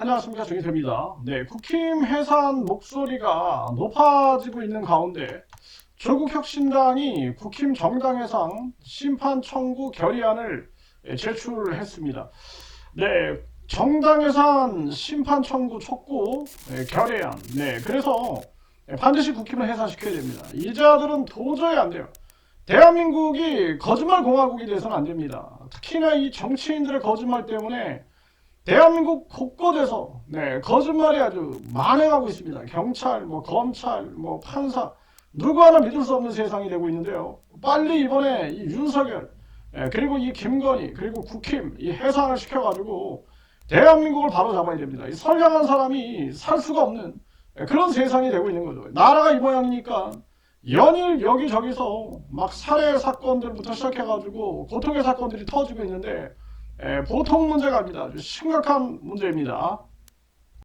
안녕하십니까 정희태입니다. 네, 국힘 해산 목소리가 높아지고 있는 가운데 조국혁신당이 국힘 정당 해상 심판 청구 결의안을 예, 제출했습니다. 네, 정당 해산 심판 청구 촉구 예, 결의안. 네, 그래서 예, 반드시 국힘을 해산시켜야 됩니다. 이 자들은 도저히 안 돼요. 대한민국이 거짓말 공화국이 돼서는 안 됩니다. 특히나 이 정치인들의 거짓말 때문에 대한민국 곳곳에서 네, 거짓말이 아주 만행하고 있습니다. 경찰, 뭐 검찰, 뭐 판사 누구 하나 믿을 수 없는 세상이 되고 있는데요. 빨리 이번에 이 윤석열 예, 그리고 이 김건희 그리고 국힘 이 해산을 시켜가지고 대한민국을 바로 잡아야 됩니다. 이 선량한 사람이 살 수가 없는 예, 그런 세상이 되고 있는 거죠. 나라가 이 모양이니까 연일 여기저기서 막 살해 사건들부터 시작해가지고 고통의 사건들이 터지고 있는데 에, 보통 문제가 아닙니다. 아주 심각한 문제입니다.